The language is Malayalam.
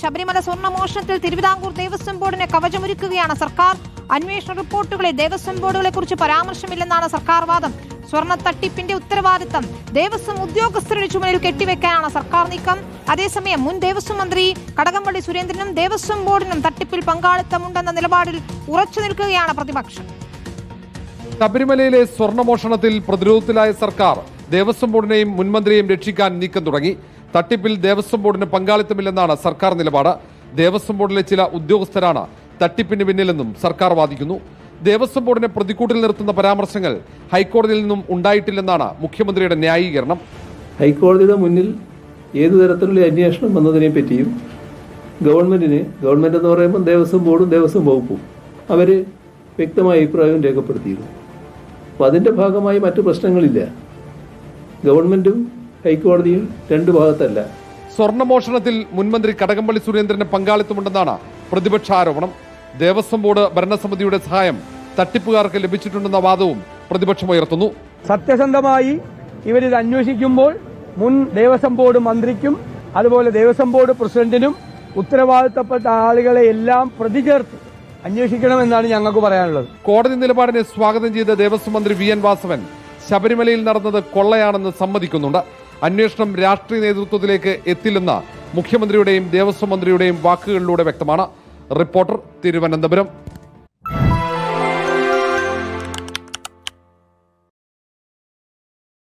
ശബരിമല സ്വർണ മോഷണത്തിൽ തിരുവിതാംകൂർ ദേവസ്വം ബോർഡിനെ കവചമൊരുക്കുകയാണ് സർക്കാർ. അന്വേഷണ റിപ്പോർട്ടുകളെ ദേവസ്വം ബോർഡുകളെ കുറിച്ച് പരാമർശമില്ലെന്നാണ് സർക്കാർ വാദം. സ്വർണ തട്ടിപ്പിന്റെ ഉത്തരവാദിത്തം ദേവസ്വം ഉദ്യോഗസ്ഥരുടെ ചുമലിൽ കെട്ടിവെക്കാനാണ് സർക്കാർ നീക്കം. അതേസമയം മുൻ ദേവസ്വം മന്ത്രി കടകംപള്ളി സുരേന്ദ്രനും ദേവസ്വം ബോർഡിനും തട്ടിപ്പിൽ പങ്കാളിത്തമുണ്ടെന്ന നിലപാടിൽ ഉറച്ചു നിൽക്കുകയാണ് പ്രതിപക്ഷം. ശബരിമലയിലെ സ്വർണമോഷണത്തിൽ പ്രതിരോധത്തിലായ സർക്കാർ ദേവസ്വം ബോർഡിനെയും മുൻമന്ത്രിയെയും രക്ഷിക്കാൻ നീക്കം തുടങ്ങി. തട്ടിപ്പിൽ ദേവസ്വം ബോർഡിന് പങ്കാളിത്തമില്ലെന്നാണ് സർക്കാർ നിലപാട്. ദേവസ്വം ബോർഡിലെ ചില ഉദ്യോഗസ്ഥരാണ് തട്ടിപ്പിന് പിന്നിലെന്നും സർക്കാർ വാദിക്കുന്നു. ദേവസ്വം ബോർഡിനെ പ്രതിക്കൂട്ടിൽ നിർത്തുന്ന പരാമർശങ്ങൾ ഹൈക്കോടതിയിൽ നിന്നും ഉണ്ടായിട്ടില്ലെന്നാണ് മുഖ്യമന്ത്രിയുടെ ന്യായീകരണം. ഹൈക്കോടതിയുടെ മുന്നിൽ ഏതു തരത്തിലുള്ള അന്വേഷണം വന്നതിനെ പറ്റിയും ഗവൺമെന്റിന് ഗവൺമെന്റ് എന്ന് പറയുമ്പോൾ ദേവസ്വം ബോർഡും ദേവസ്വം വകുപ്പും അവർ വ്യക്തമായ അഭിപ്രായം രേഖപ്പെടുത്തിയിരുന്നു. അപ്പൊ അതിന്റെ ഭാഗമായി മറ്റു പ്രശ്നങ്ങളില്ല. ഗവൺമെന്റും ഹൈക്കോടതിയും രണ്ട് ഭാഗത്തല്ല. സ്വർണമോഷണത്തിൽ മുൻമന്ത്രി കടകംപള്ളി സുരേന്ദ്രന്റെ പങ്കാളിത്തമുണ്ടെന്നാണ് പ്രതിപക്ഷ ആരോപണം. ദേവസ്വം ബോർഡ് ഭരണസമിതിയുടെ സഹായം തട്ടിപ്പുകാർക്ക് ലഭിച്ചിട്ടുണ്ടെന്ന വാദവും പ്രതിപക്ഷം ഉയർത്തുന്നു. സത്യസന്ധമായി ഇവരിത് അന്വേഷിക്കുമ്പോൾ മുൻ ദേവസ്വം ബോർഡ് മന്ത്രിക്കും അതുപോലെ ദേവസ്വം ബോർഡ് പ്രസിഡന്റിനും ഉത്തരവാദിത്തപ്പെട്ട ആളുകളെ എല്ലാം പ്രതിചേർത്ത് അന്വേഷിക്കണമെന്നാണ് ഞങ്ങൾക്ക് പറയാനുള്ളത്. കോടതി നിലപാടിനെ സ്വാഗതം ചെയ്ത ദേവസ്വം മന്ത്രി വി എൻ വാസവൻ ശബരിമലയിൽ നടന്നത് കൊള്ളയാണെന്ന് സമ്മതിക്കുന്നുണ്ട്. അന്വേഷണം രാഷ്ട്രീയ നേതൃത്വത്തിലേക്ക് എത്തില്ലെന്ന് മുഖ്യമന്ത്രിയുടെയും ദേവസ്വം മന്ത്രിയുടെയും വാക്കുകളിലൂടെ വ്യക്തമാണ്. റിപ്പോർട്ടർ തിരുവനന്തപുരം.